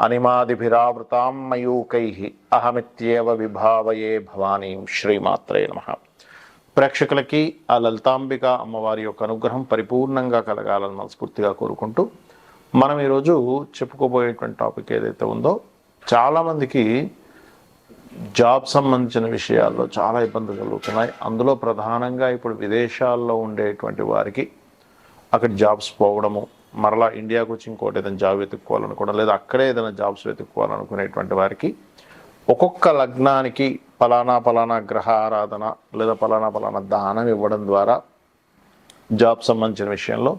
అనిమాదిభిరావృతాం మయూకై అహమిత్యేవ విభావయే భవానీం శ్రీమాత్రే నమ. ప్రేక్షకులకి ఆ లలితాంబిక అమ్మవారి యొక్క అనుగ్రహం పరిపూర్ణంగా కలగాలని మనస్ఫూర్తిగా కోరుకుంటూ మనం ఈరోజు చెప్పుకోబోయేటువంటి టాపిక్ ఏదైతే ఉందో చాలామందికి జాబ్ సంబంధించిన విషయాల్లో చాలా ఇబ్బందులు కలుగుతున్నాయి. అందులో ప్రధానంగా ఇప్పుడు విదేశాల్లో ఉండేటువంటి వారికి అక్కడ జాబ్స్ పోవడము మరలా ఇండియాకు వచ్చి ఇంకోటి ఏదైనా జాబ్ వెతుక్కోవాలనుకోవడం లేదా అక్కడే ఏదైనా జాబ్స్ వెతుక్కోవాలనుకునేటువంటి వారికి ఒక్కొక్క లగ్నానికి పలానా పలానా గ్రహ ఆరాధన లేదా పలానా పలానా దానం ఇవ్వడం ద్వారా జాబ్ సంబంధించిన విషయంలో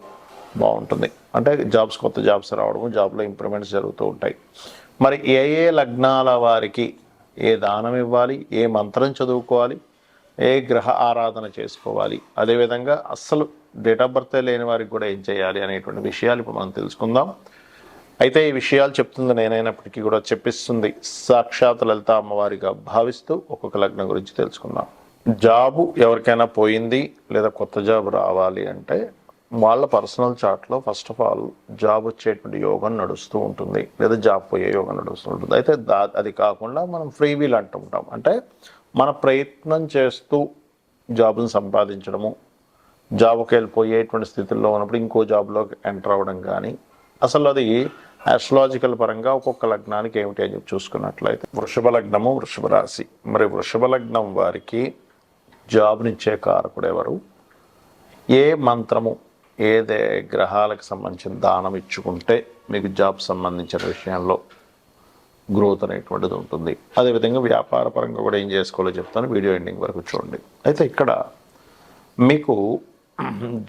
బాగుంటుంది. అంటే జాబ్స్ కొత్త జాబ్స్ రావడము జాబ్లో ఇంప్రూవ్మెంట్స్ జరుగుతూ ఉంటాయి. మరి ఏ ఏ లగ్నాల వారికి ఏ దానం ఇవ్వాలి ఏ మంత్రం చదువుకోవాలి ఏ గ్రహ ఆరాధన చేసుకోవాలి? అదేవిధంగా అస్సలు డేట్ ఆఫ్ బర్త్ లేని వారికి కూడా ఏం చేయాలి అనేటువంటి విషయాలు ఇప్పుడు మనం తెలుసుకుందాం. అయితే ఈ విషయాలు చెప్తుంది నేనైనప్పటికీ కూడా చెప్పిస్తుంది. సాక్షాత్ లలిత అమ్మవారిగా భావిస్తూ ఒక్కొక్క లగ్నం గురించి తెలుసుకుందాం. జాబు ఎవరికైనా పోయింది లేదా కొత్త జాబ్ రావాలి అంటే వాళ్ళ పర్సనల్ చార్ట్లో ఫస్ట్ ఆఫ్ ఆల్ జాబ్ వచ్చేటువంటి యోగం నడుస్తూ ఉంటుంది. లేదా జాబ్ పోయే యోగం నడుస్తూ ఉంటుంది. అయితే దా అది కాకుండా మనం ఫ్రీ వీల్ అంటుంటాం అంటే మన ప్రయత్నం చేస్తూ జాబ్ని సంపాదించడము జాబ్కి వెళ్ళిపోయేటువంటి స్థితిలో ఉన్నప్పుడు ఇంకో జాబ్లోకి ఎంటర్ అవ్వడం కానీ అసలు అది ఆస్ట్రాలజికల్ పరంగా ఒక్కొక్క లగ్నానికి ఏమిటి అని చెప్పి చూసుకున్నట్లయితే వృషభ లగ్నము వృషభ రాశి. మరి వృషభ లగ్నం వారికి జాబ్నిచ్చే కారకుడు ఎవరు? ఏ మంత్రము ఏదే గ్రహాలకు సంబంధించిన దానం ఇచ్చుకుంటే మీకు జాబ్ సంబంధించిన విషయంలో గ్రోత్ అనేటువంటిది ఉంటుంది. అదేవిధంగా వ్యాపార పరంగా కూడా ఏం చేసుకోవాలో చెప్తాను. వీడియో ఎండింగ్ వరకు చూడండి. అయితే ఇక్కడ మీకు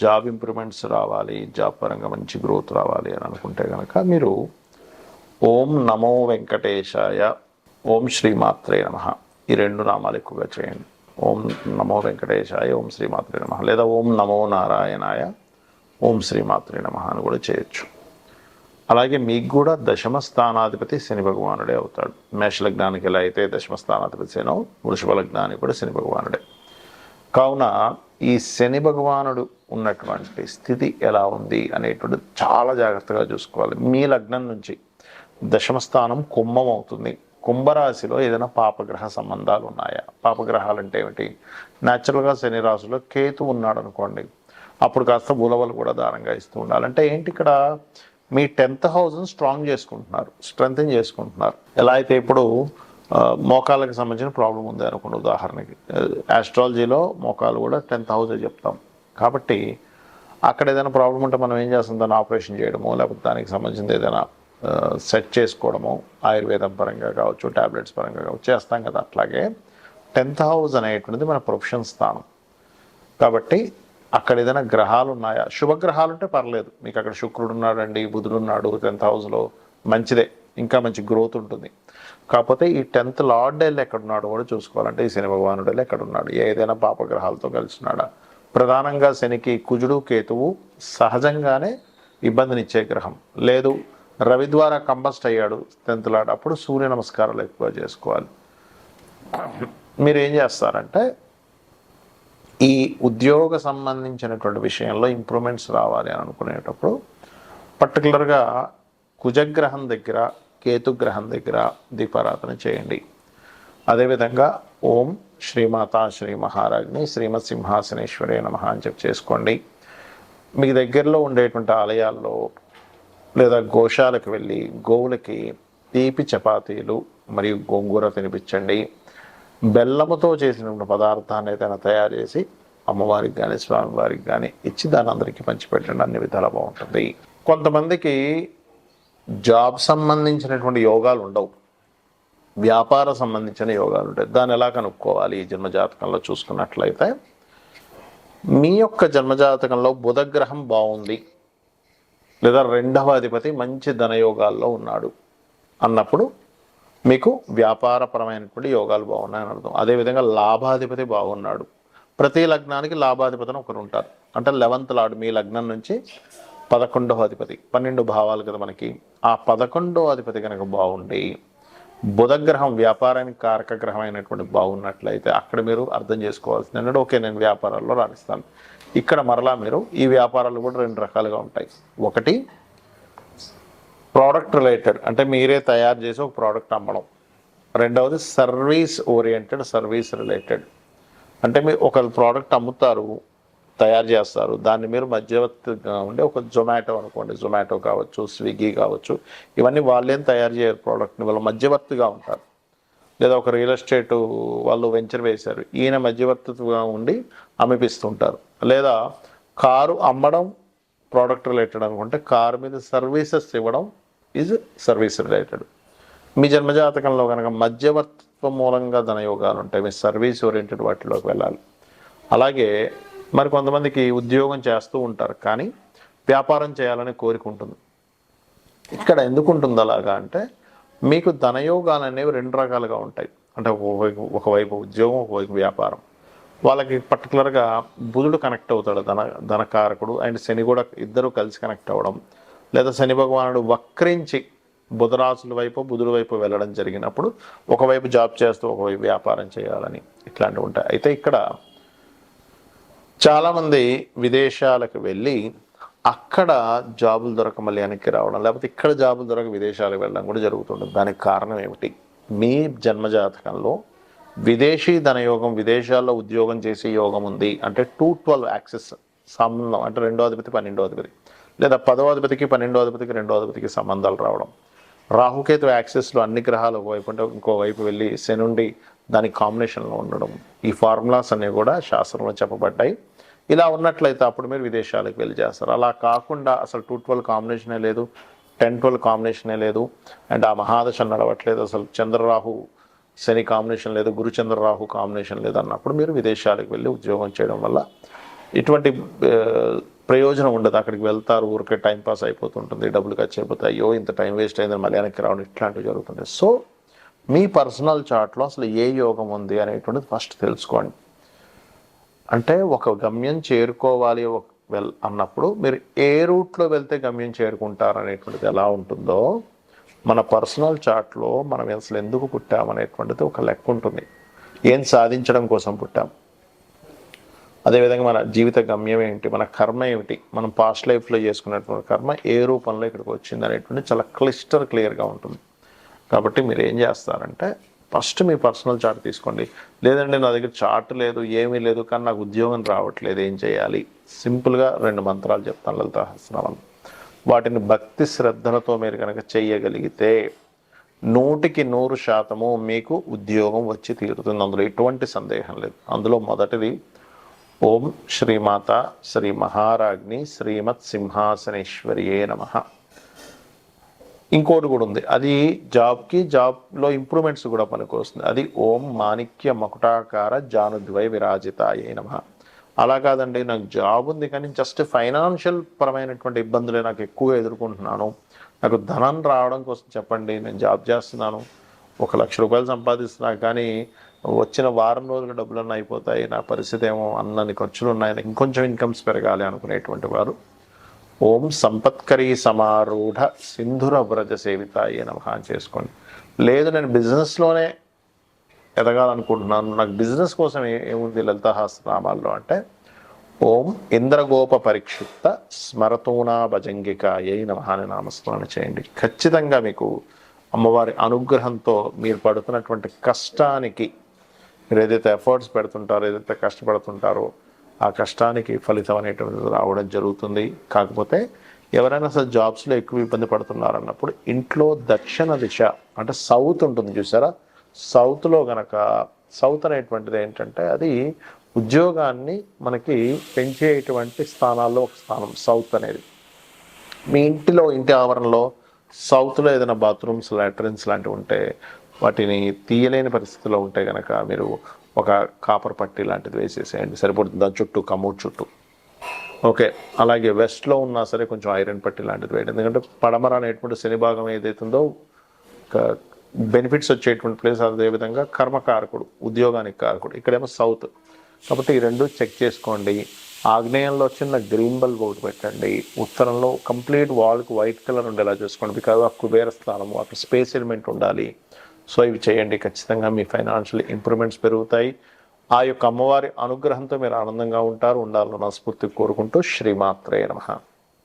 జాబ్ ఇంప్రూవ్మెంట్స్ రావాలి జాబ్ పరంగా మంచి గ్రోత్ రావాలి అని అనుకుంటే కనుక మీరు ఓం నమో వెంకటేశాయ ఓం శ్రీమాత్రే నమ. ఈ రెండు నామాలు ఎక్కువగా చేయండి. ఓం నమో వెంకటేశాయ ఓం శ్రీమాత్రే నమ. లేదా ఓం నమో నారాయణాయ ఓం శ్రీమాత్రే నమ అని కూడా చేయొచ్చు. అలాగే మీకు కూడా దశమ స్థానాధిపతి శని భగవానుడే అవుతాడు. మేష లగ్నానికి ఎలా అయితే దశమ స్థానాధిపతి శనో వృషభ లగ్నానికి కూడా శని భగవానుడే. కావున ఈ శని భగవానుడు ఉన్నటువంటి స్థితి ఎలా ఉంది అనేటువంటిది చాలా జాగ్రత్తగా చూసుకోవాలి. మీ లగ్నం నుంచి దశమ స్థానం కుంభం అవుతుంది. కుంభరాశిలో ఏదైనా పాపగ్రహ సంబంధాలు ఉన్నాయా? పాపగ్రహాలు అంటే ఏమిటి? న్యాచురల్గా శని రాశిలో కేతు ఉన్నాడు అనుకోండి అప్పుడు కాస్త బులవలు కూడా దారంగా ఇస్తూ ఉండాలి. అంటే ఏంటి ఇక్కడ? మీ టెన్త్ హౌస్ని స్ట్రాంగ్ చేసుకుంటున్నారు స్ట్రెంగ్తన్ చేసుకుంటున్నారు. ఎలా అయితే ఇప్పుడు మోకాళ్ళకి సంబంధించిన ప్రాబ్లం ఉంది అనుకోండి ఉదాహరణకి. ఆస్ట్రాలజీలో మోకాలు కూడా టెన్త్ హౌస్ చెప్తాం. కాబట్టి అక్కడ ఏదైనా ప్రాబ్లం ఉంటే మనం ఏం చేస్తాం? దాన్ని ఆపరేషన్ చేయడము లేకపోతే దానికి సంబంధించింది ఏదైనా సెట్ చేసుకోవడము ఆయుర్వేదం పరంగా కావచ్చు టాబ్లెట్స్ పరంగా కావచ్చు చేస్తాం కదా అట్లాగే. టెన్త్ హౌస్ అనేటువంటిది మన ప్రొఫెషన్ స్థానం. కాబట్టి అక్కడ ఏదైనా గ్రహాలు ఉన్నాయా శుభగ్రహాలు ఉంటే పర్లేదు. మీకు అక్కడ శుక్రుడు ఉన్నాడండి బుధుడు ఉన్నాడు టెన్త్ హౌస్లో మంచిదే. ఇంకా మంచి గ్రోత్ ఉంటుంది. కాకపోతే ఈ టెన్త్ లార్డ్ ఎల్ ఎక్కడున్నాడు కూడా చూసుకోవాలంటే ఈ శని భగవానుడు వెళ్ళి ఎక్కడున్నాడు? ఏదైనా పాపగ్రహాలతో కలిసినాడా? ప్రధానంగా శనికి కుజుడు కేతువు సహజంగానే ఇబ్బందినిచ్చే గ్రహం. లేదు రవి ద్వారా కంబస్ట్ అయ్యాడు టెన్త్ లార్డ్. అప్పుడు సూర్య నమస్కారాలు ఎక్కువ చేసుకోవాలి. మీరు ఏం చేస్తారంటే ఈ ఉద్యోగ సంబంధించినటువంటి విషయంలో ఇంప్రూవ్మెంట్స్ రావాలి అని అనుకునేటప్పుడు పర్టికులర్గా కుజగ్రహం దగ్గర కేతుగ్రహం దగ్గర దీపారాధన చేయండి. అదేవిధంగా ఓం శ్రీమాతా శ్రీ మహారాజ్ని శ్రీమత్ సింహాసనేశ్వరి నమ అని చెప్పి చేసుకోండి. మీ దగ్గరలో ఉండేటువంటి ఆలయాల్లో లేదా గోశాలకు వెళ్ళి గోవులకి తీపి చపాతీలు మరియు గోంగూర తినిపించండి. బెల్లముతో చేసిన పదార్థాన్ని ఏదైనా తయారు చేసి అమ్మవారికి కానీ స్వామివారికి కానీ ఇచ్చి దాన్ని అందరికీ పంచిపెట్టండి. అన్ని విధాలు బాగుంటుంది. కొంతమందికి జాబ్ సంబంధించినటువంటి యోగాలు ఉండవు. వ్యాపార సంబంధించిన యోగాలు ఉంటాయి. దాన్ని ఎలా కనుక్కోవాలి? ఈ జన్మజాతకంలో చూసుకున్నట్లయితే మీ యొక్క జన్మజాతకంలో బుధగ్రహం బాగుంది. లేదా రెండవ అధిపతి మంచి ధనయోగాల్లో ఉన్నాడు అన్నప్పుడు మీకు వ్యాపారపరమైనటువంటి యోగాలు బాగున్నాయని అర్థం. అదేవిధంగా లాభాధిపతి బాగున్నాడు. ప్రతి లగ్నానికి లాభాధిపతిని ఒకరు ఉంటారు. అంటే లెవెంత్ లాడు మీ లగ్నం నుంచి పదకొండవ అధిపతి పన్నెండు భావాలు కదా మనకి. ఆ పదకొండవ అధిపతి కనుక బాగుండి బుధగ్రహం వ్యాపారానికి కారక గ్రహం అయినటువంటి బాగున్నట్లయితే అక్కడ మీరు అర్థం చేసుకోవాల్సింది ఏంటంటే ఓకే నేను వ్యాపారాల్లో రాణిస్తాను. ఇక్కడ మరలా మీరు ఈ వ్యాపారాలు కూడా రెండు రకాలుగా ఉంటాయి. ఒకటి ప్రోడక్ట్ రిలేటెడ్ అంటే మీరే తయారు చేసి ఒక ప్రోడక్ట్ అమ్మడం. రెండవది సర్వీస్ ఓరియంటెడ్ సర్వీస్ రిలేటెడ్. అంటే మీరు ఒక ప్రోడక్ట్ అమ్ముతారు తయారు చేస్తారు. దాన్ని మీరు మధ్యవర్తిగా ఉండే ఒక జొమాటో అనుకోండి. జొమాటో కావచ్చు స్విగ్గీ కావచ్చు ఇవన్నీ వాళ్ళేం తయారు చేయరు ప్రోడక్ట్ని వాళ్ళు మధ్యవర్తిగా ఉంటారు. లేదా ఒక రియల్ ఎస్టేట్ వాళ్ళు వెంచర్ వేశారు. ఈయన మధ్యవర్తిగా ఉండి అమ్మిపిస్తుంటారు. లేదా కారు అమ్మడం ప్రోడక్ట్ రిలేటెడ్ అనుకుంటే కార్ మీద సర్వీసెస్ ఇవ్వడం ఈజ్ సర్వీస్ రిలేటెడ్ మీ జన్మజాతకంలో కనుక మధ్యవర్తిత్వ మూలంగా ధనయోగాలు ఉంటాయి మీ సర్వీస్ ఓరియంటెడ్ వాటిలోకి వెళ్ళాలి. అలాగే మరి కొంతమందికి ఉద్యోగం చేస్తూ ఉంటారు కానీ వ్యాపారం చేయాలని కోరుకుంటుంది ఇక్కడ ఎందుకు ఉంటుంది అలాగా అంటే మీకు ధనయోగాలు అనేవి రెండు రకాలుగా ఉంటాయి. అంటే ఒకవైపు ఒకవైపు ఉద్యోగం ఒకవైపు వ్యాపారం. వాళ్ళకి పర్టికులర్గా బుధుడు కనెక్ట్ అవుతాడు ధన ధనకారకుడు. అండ్ శని కూడా ఇద్దరు కలిసి కనెక్ట్ అవ్వడం. లేదా శని భగవానుడు వక్రించి బుధరాశుల వైపు బుధుడు వైపు వెళ్ళడం జరిగినప్పుడు ఒకవైపు జాబ్ చేస్తూ ఒకవైపు వ్యాపారం చేయాలని ఇట్లాంటివి ఉంటాయి. అయితే ఇక్కడ చాలామంది విదేశాలకు వెళ్ళి అక్కడ జాబులు దొరక మళ్ళీ వెనక్కి రావడం లేకపోతే ఇక్కడ జాబులు దొరక విదేశాలకు వెళ్ళడం కూడా జరుగుతుంటుంది. దానికి కారణం ఏమిటి? మీ జన్మజాతకంలో విదేశీ ధనయోగం విదేశాల్లో ఉద్యోగం చేసే యోగం ఉంది అంటే టూ ట్వెల్వ్ యాక్సెస్ సంబంధం అంటే రెండో అధిపతి పన్నెండో అధిపతి లేదా పదో అధిపతికి పన్నెండో అధిపతికి రెండో అధిపతికి సంబంధాలు రావడం. రాహుకేతు యాక్సెస్లో అన్ని గ్రహాలు ఒకవైపు అంటే ఇంకోవైపు వెళ్ళి శనుండి దాని కాంబినేషన్లో ఉండడం. ఈ ఫార్ములాస్ అనేవి కూడా శాస్త్రంలో చెప్పబడ్డాయి. ఇలా ఉన్నట్లయితే అప్పుడు మీరు విదేశాలకు వెళ్ళి చేస్తారు. అలా కాకుండా అసలు టూ ట్వెల్వ్ కాంబినేషనే లేదు టెన్ ట్వెల్వ్ కాంబినేషనే లేదు. అండ్ ఆ మహాదశ నడవట్లేదు. అసలు చంద్రరాహు శని కాంబినేషన్ లేదు గురుచంద్ర రాహు కాంబినేషన్ లేదు అన్నప్పుడు మీరు విదేశాలకు వెళ్ళి ఉద్యోగం చేయడం వల్ల ఇటువంటి ప్రయోజనం ఉండదు. అక్కడికి వెళ్తారు ఊరికే టైం పాస్ అయిపోతుంటుంది డబ్బులు ఖర్చు అయిపోతాయి. అయ్యో ఇంత టైం వేస్ట్ అయిందని మళ్ళీ రావడం ఇట్లాంటివి జరుగుతుంది సో మీ పర్సనల్ చార్ట్లో అసలు ఏ యోగం ఉంది అనేటువంటిది ఫస్ట్ తెలుసుకోండి. అంటే ఒక గమ్యం చేరుకోవాలి ఒక- వెల్ అన్నప్పుడు మీరు ఏ రూట్లో వెళ్తే గమ్యం చేరుకుంటారు అనేటువంటిది ఎలా ఉంటుందో మన పర్సనల్ చార్ట్లో మనం అసలు ఎందుకు పుట్టామనేటువంటిది ఒక లెక్క ఉంటుంది. ఏం సాధించడం కోసం పుట్టాం? అదేవిధంగా మన జీవిత గమ్యం ఏంటి? మన కర్మ ఏమిటి? మనం పాస్ట్ లైఫ్లో చేసుకున్నటువంటి కర్మ ఏ రూపంలో ఇక్కడికి వచ్చింది అనేటువంటి చాలా క్లిస్టర్ క్లియర్గా ఉంటుంది. కాబట్టి మీరు ఏం చేస్తారంటే ఫస్ట్ మీ పర్సనల్ చార్ట్ తీసుకోండి. లేదంటే నా దగ్గర చార్ట్ లేదు ఏమీ లేదు కానీ నాకు ఉద్యోగం రావట్లేదు ఏం చేయాలి? సింపుల్గా రెండు మంత్రాలు చెప్తాను లలిత సహస్రనామం. వాటిని భక్తి శ్రద్ధలతో మీరు కనుక చేయగలిగితే నూటికి నూరు శాతము మీకు ఉద్యోగం వచ్చి తీరుతుంది. అందులో ఎటువంటి సందేహం లేదు. అందులో మొదటిది ఓం శ్రీమాత శ్రీ మహారాజ్ని శ్రీమత్ సింహాసనేశ్వరియే నమ. ఇంకోటి కూడా ఉంది. అది జాబ్కి జాబ్లో ఇంప్రూవ్మెంట్స్ కూడా పనికొస్తుంది. అది ఓం మాణిక్య మకుటాకార జానుద్వై విరాజితాయే నమ. అలా కాదండి నాకు జాబ్ ఉంది కానీ జస్ట్ ఫైనాన్షియల్ పరమైనటువంటి ఇబ్బందులే నాకు ఎక్కువగా ఎదుర్కొంటున్నాను. నాకు ధనం రావడం కోసం చెప్పండి నేను జాబ్ చేస్తున్నాను. ఒక లక్ష రూపాయలు సంపాదిస్తున్నా కానీ వచ్చిన వారం రోజులు డబ్బులన్నీ అయిపోతాయి నా పరిస్థితి ఏమో అన్నన్ని ఖర్చులు ఉన్నాయి ఇంకొంచెం ఇన్కమ్స్ పెరగాలి అనుకునేటువంటి వారు. ఓం సంపత్కరీ సమారూఢ సింధుర వ్రజ సేవిత అయ్యే నమహాన్ చేసుకోండి. లేదు నేను బిజినెస్లోనే ఎదగాలనుకుంటున్నాను. నాకు బిజినెస్ కోసం ఏముంది లలితహాస్నామాల్లో అంటే ఓం ఇంద్రగోప పరిక్షిప్త స్మరతూనా భజంగిక నమ అని నామస్మరణ చేయండి. ఖచ్చితంగా మీకు అమ్మవారి అనుగ్రహంతో మీరు పడుతున్నటువంటి కష్టానికి మీరు ఏదైతే ఎఫర్ట్స్ పెడుతుంటారో ఏదైతే కష్టపడుతుంటారో ఆ కష్టానికి ఫలితం అనేటువంటిది రావడం జరుగుతుంది. కాకపోతే ఎవరైనా సరే జాబ్స్లో ఎక్కువ ఇబ్బంది పడుతున్నారు అన్నప్పుడు ఇంట్లో దక్షిణ దిశ అంటే సౌత్ ఉంటుంది చూసారా? సౌత్లో గనక సౌత్ అనేటువంటిది ఏంటంటే అది ఉద్యోగాన్ని మనకి పెంచేటువంటి స్థానాల్లో ఒక స్థానం సౌత్ అనేది. మీ ఇంటిలో ఇంటి ఆవరణలో సౌత్లో ఏదైనా బాత్రూమ్స్ లాట్రిన్స్ లాంటివి ఉంటే వాటిని తీయలేని పరిస్థితిలో ఉంటే కనుక మీరు ఒక కాపర్ పట్టి లాంటిది వేసేసేయండి. సరిపడుతుంది దాని చుట్టూ కమోడ్ చుట్టూ. ఓకే. అలాగే వెస్ట్లో ఉన్నా సరే కొంచెం ఐరన్ పట్టి లాంటిది వేయండి. ఎందుకంటే పడమర అనేటువంటి శని భాగం ఏదైతుందో బెనిఫిట్స్ వచ్చేటువంటి ప్లేస్ అదేవిధంగా కర్మకారకుడు ఉద్యోగానికి కారకుడు. ఇక్కడేమో సౌత్. కాబట్టి ఈ రెండు చెక్ చేసుకోండి. ఆగ్నేయంలో చిన్న గ్రీన్ బల్బ్ ఒకటి పెట్టండి. ఉత్తరంలో కంప్లీట్ వాల్కి వైట్ కలర్ ఉండేలా చూసుకోండి. బికాజ్ ఆ కుబేర స్థానము అక్కడ స్పేస్ ఎలిమెంట్ ఉండాలి. సో ఇవి చేయండి. ఖచ్చితంగా మీ ఫైనాన్షియల్ ఇంప్రూవ్మెంట్స్ పెరుగుతాయి. ఆ యొక్క అమ్మవారి అనుగ్రహంతో మీరు ఆనందంగా ఉంటారు. ఉండాలని మనస్ఫూర్తి కోరుకుంటూ శ్రీమాత్రే నమః.